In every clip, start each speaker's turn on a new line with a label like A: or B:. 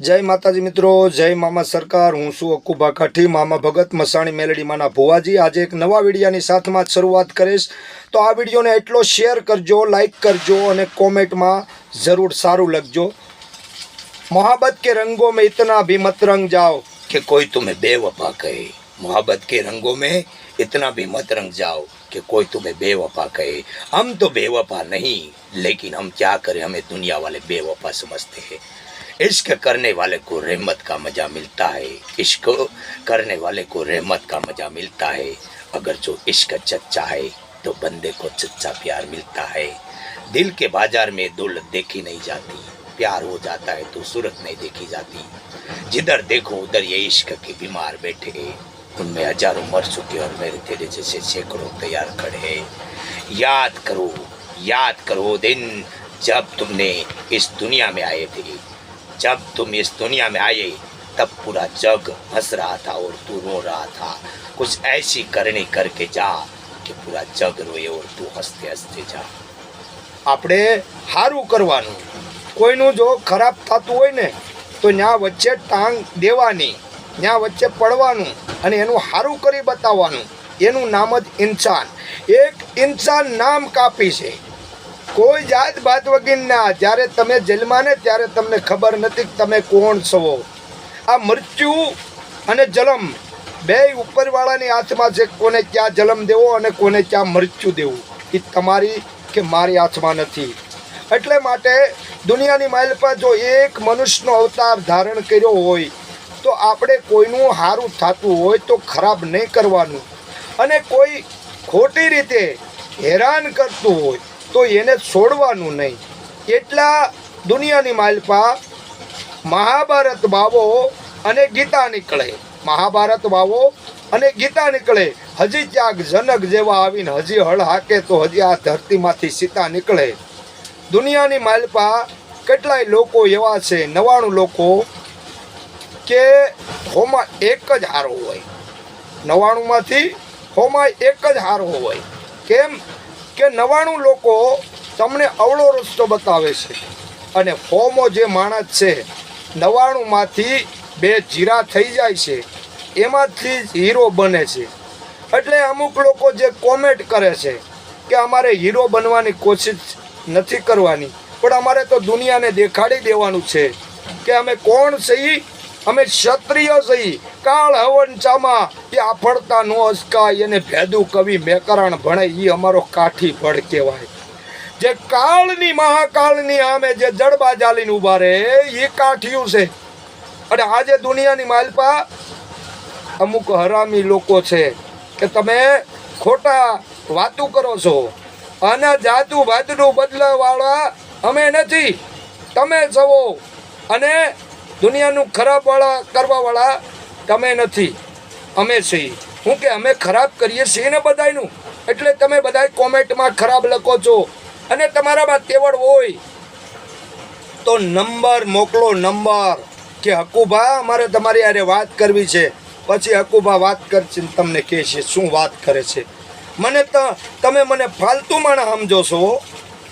A: જય માતાજી મિત્રો, જય મામા સરકાર, હું છું અકુબા કાઠી મામા ભગત મસાણી મેલડીમાંના ભુવાજી. આજે એક નવા વિડીયાની સાથમાં શરૂઆત કરીશ. તો આ વિડીયોને એટલો શેર કરજો લાઇક કરજો અને કોમેન્ટમાં જરૂર સારું લખજો. મોહબ્બત કે રંગો મેં ઇતના ભી મત રંગ જાઓ કે કોઈ તુમે બેવફા કહે. મોહબ્બત કે રંગો મેં ઇતના ભી મત રંગ જાઓ કે કોઈ તુમે બેવફા કહે. આમ તો બે વફા નહીં, લેકિન હમ ક્યા કરે, હમે દુનિયા વાલે બેવફા સમજતે હૈ. इश्क करने वाले को रहमत का मज़ा मिलता है। इश्क करने वाले को रहमत का मज़ा मिलता है। अगर जो इश्क चच्चा है तो बंदे को चच्चा प्यार मिलता है। दिल के बाज़ार में दौलत देखी नहीं जाती। प्यार हो जाता है तो सूरत नहीं देखी जाती। जिधर देखो, उधर ये इश्क के बीमार बैठे उनमें हज़ारों मर चुके और मेरे तेरे जैसे सैकड़ों तैयार खड़े याद करो याद करो दिन जब तुमने इस दुनिया में आए थे। जब तुम इस दुनिया में आए तब पूरा जग हंस रहा था और तू रो रहा था कुछ ऐसी करनी करके जा कि पूरा जग रोए और तू हंसते हंसते जा આપણે સારું કરવાનું કોઈનું જો ખરાબ થતું હોય ને તો ત્યાં વચ્ચે ટાંગ દેવાની ત્યાં વચ્ચે પડવાનું અને એનું સારું કરી બતાવવાનું એનું નામ જ ઇન્સાન એક ઇન્સાન નામ કાપી છે કોઈ જાત બાત વગીરના જ્યારે તમે જેલમાં ને ત્યારે તમને ખબર નથી કે તમે કોણ છો. આ મૃત્યુ અને જલમ બે ઉપરવાળાની હાથમાં છે કોને ક્યાં જલમ દેવો અને કોને ક્યાં મૃત્યુ દેવું. એ તમારી કે મારી હાથમાં નથી. એટલે માટે દુનિયાની માઇલ પર જો એક મનુષ્યનો અવતાર ધારણ કર્યો હોય, તો આપણે કોઈનું સારું થતું હોય તો ખરાબ નહીં કરવાનું. અને કોઈ ખોટી રીતે હેરાન કરતું હોય તો એને છોડવાનું નહીં. એટલા દુનિયાની માલપા મહાભારત વાવો અને ગીતા નીકળે. મહાભારત વાવો અને ગીતા નીકળે. હજી ક્યાંક જનક જેવા આવીને હજી હળ હાકે તો હજી આ ધરતીમાંથી સીતા નીકળે. દુનિયાની માલપા કેટલાય લોકો એવા છે, નવાણું લોકો, કે હોમાં એક જ હારો હોય. નવાણુંમાંથી હોમાં એક જ હારો હોય. કેમ? કે નવાણું લોકો તમને અવળો રસ્તો બતાવે છે. અને ફોમો જે માણસ છે, નવાણુંમાંથી બે જીરા થઈ જાય છે, એમાંથી જ હીરો બને છે. એટલે અમુક લોકો જે કોમેન્ટ કરે છે કે અમારે હીરો બનવાની કોશિશ નથી કરવાની, પણ અમારે તો દુનિયાને દેખાડી દેવાનું છે કે અમે કોણ છીએ અમે ક્ષત્રિય સહી કાળ હવન ચામા એ આફળતા નો અસકાય એને ભેદુ કવિ મેકરણ ભણે એ અમારો કાઠી ભળ કહેવાય. જે કાળની મહાકાળની આમે જે જડબા જાલીને ઊભા રહે એ કાઠિયું છે. અને આજે દુનિયાની માલપા અમુક હરામી લોકો છે કે તમે ખોટા વાતું કરો છો. અને જાદુ ભાદનું બદલાવાળા અમે નથી. તમે જવો અને દુનિયાનું ખરાબ વાળા કરવાવાળા તમે નથી. અમે છીએ. હું કે અમે ખરાબ કરીએ છીએ ને બધાયનું? એટલે તમે બધાય કોમેન્ટમાં ખરાબ લખો છો. અને તમારામાં તેવડ હોય. તો નંબર મોકલો નંબર કે હકુભા, અમારે તમારી આરે વાત કરવી છે. પછી હકુભા વાત કરશે તમને કહે છે, શું વાત કરે છે? મને તો, તમે મને ફાલતુ માણા સમજો છો.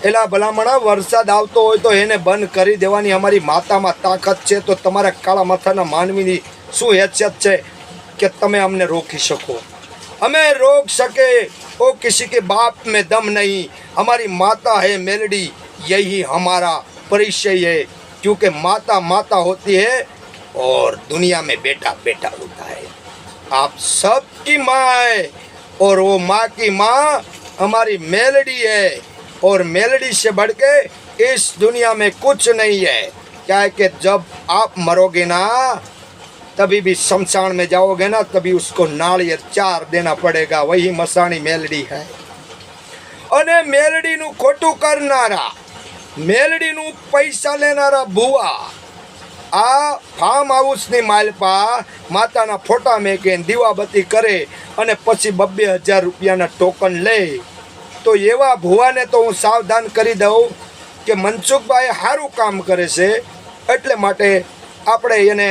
A: એલા ભલામણા વરસાદ આવતો હોય તો એને બંધ કરી દેવાની અમારી માતામાં તાકાત છે તો તમારા કાળા માથાના માનવીની શું હેસિયત છે કે તમે અમને રોકી શકો અમે રોક સકે ઓ કિસી કે બાપ में दम नहीं हमारी माता है मेलडी यही हमारा परिचय है क्योंकि माता माता होती है और दुनिया में बेटा बेटा होता है आप सबकी माँ है और वो माँ की माँ हमारी मेलडी है और मेलडी से बढ़ के इस दुनिया में कुछ नहीं है क्या है कि जब आप मरोगे ना तभी भी शमशान में जाओगे ना तभी उसको नारियल चार देना पड़ेगा वही मसानी मेलडी है અને મેલડીનું ખોટું કરનારા મેલડીનું પૈસા લેનારા ભુવા આ ફાર્મ હાઉસની માલપા માતાના ફોટા મેકે દીવાબત્તી કરે અને પછી બબ્બે હજાર રૂપિયાના ટોકન લે તો એવા ભુવાને તો હું સાવધાન કરી દઉં કે મનસુખભાઈ સારું કામ કરે છે, એટલે માટે આપણે એને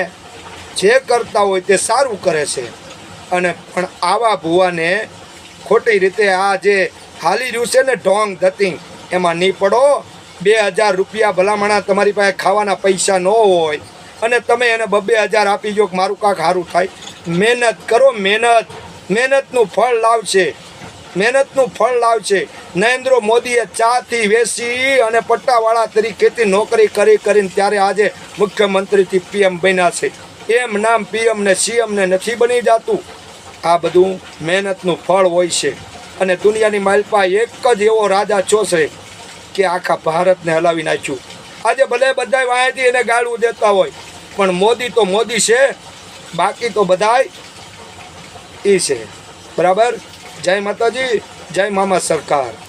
A: જે કરતા હોય તે સારું કરે છે. અને પણ આવા ભુવાને ખોટી રીતે આ જે હાલી રહ્યું છે ને ઢોંગ ધતિંગ એમાં નહીં પડો. બે હજાર રૂપિયા ભલામણા તમારી પાસે ખાવાના પૈસા ન હોય. અને તમે એને બબે હજાર આપી જો મારું કાંક સારું થાય. મહેનત કરો, મહેનત. મહેનતનું ફળ લાવશે. મહેનતનું ફળ લાવશે. નરેન્દ્ર મોદીએ ચાથી વેસી અને પટ્ટાવાળા તરીકેથી નોકરી કરી કરીને ત્યારે આજે મુખ્યમંત્રીથી પીએમ બન્યા છે. એમ નામ પીએમ ને સીએમ નથી બની જાતું. આ બધું મહેનતનું ફળ હોય છે. અને દુનિયાની માલપા એક જ એવો રાજા ચોસે કે આખા ભારતને હલાવી નાખ્યું. આજે ભલે બધા વાંચી એને ગાળવું દેતા હોય, પણ મોદી તો મોદી છે, બાકી તો બધાય એ છે. બરાબર? જય માતાજી જય મામા સરકાર.